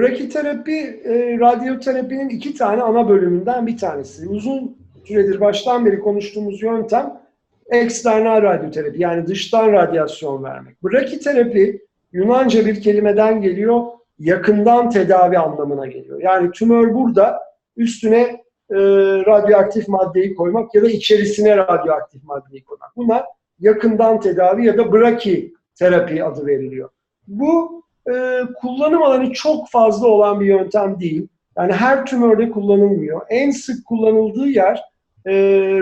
Brakiterapi, e, radyoterapinin iki tane ana bölümünden bir tanesi. Uzun süredir baştan beri konuştuğumuz yöntem eksternal radyoterapi yani dıştan radyasyon vermek. Brakiterapi Yunanca bir kelimeden geliyor, yakından tedavi anlamına geliyor. Yani tümör burada üstüne e, radyoaktif maddeyi koymak ya da içerisine radyoaktif maddeyi koymak. Buna yakından tedavi ya da braki terapi adı veriliyor. Bu e, kullanım alanı çok fazla olan bir yöntem değil. Yani her tümörde kullanılmıyor. En sık kullanıldığı yer e,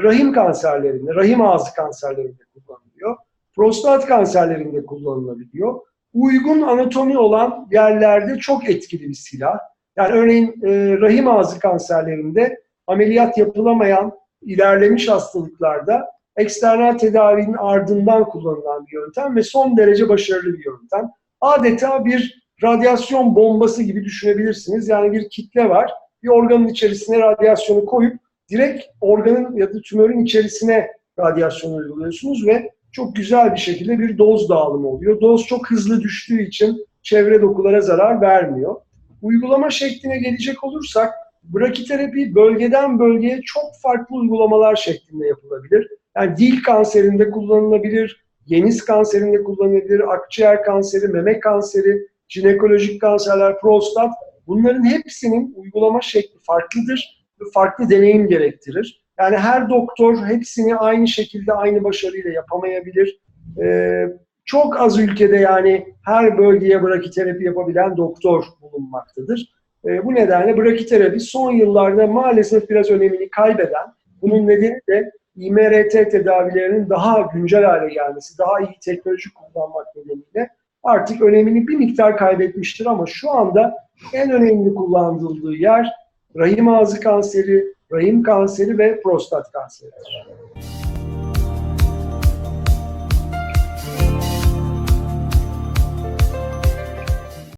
rahim kanserlerinde, rahim ağzı kanserlerinde kullanılıyor. Prostat kanserlerinde kullanılabiliyor. Uygun anatomi olan yerlerde çok etkili bir silah. Yani örneğin e, rahim ağzı kanserlerinde ameliyat yapılamayan ilerlemiş hastalıklarda eksternal tedavinin ardından kullanılan bir yöntem ve son derece başarılı bir yöntem. Adeta bir radyasyon bombası gibi düşünebilirsiniz. Yani bir kitle var. Bir organın içerisine radyasyonu koyup direkt organın ya da tümörün içerisine radyasyon uyguluyorsunuz ve çok güzel bir şekilde bir doz dağılımı oluyor. Doz çok hızlı düştüğü için çevre dokulara zarar vermiyor. Uygulama şekline gelecek olursak brakiterapi bölgeden bölgeye çok farklı uygulamalar şeklinde yapılabilir. Yani dil kanserinde kullanılabilir, geniz kanserinde kullanılabilir, akciğer kanseri, meme kanseri, jinekolojik kanserler, prostat bunların hepsinin uygulama şekli farklıdır ve farklı deneyim gerektirir. Yani her doktor hepsini aynı şekilde aynı başarıyla yapamayabilir. Ee, çok az ülkede yani her bölgeye brakiterapi yapabilen doktor bulunmaktadır. Ee, bu nedenle brakiterapi son yıllarda maalesef biraz önemini kaybeden, bunun nedeni de IMRT tedavilerinin daha güncel hale gelmesi, daha iyi teknoloji kullanmak nedeniyle artık önemini bir miktar kaybetmiştir ama şu anda en önemli kullanıldığı yer rahim ağzı kanseri, rahim kanseri ve prostat kanseridir.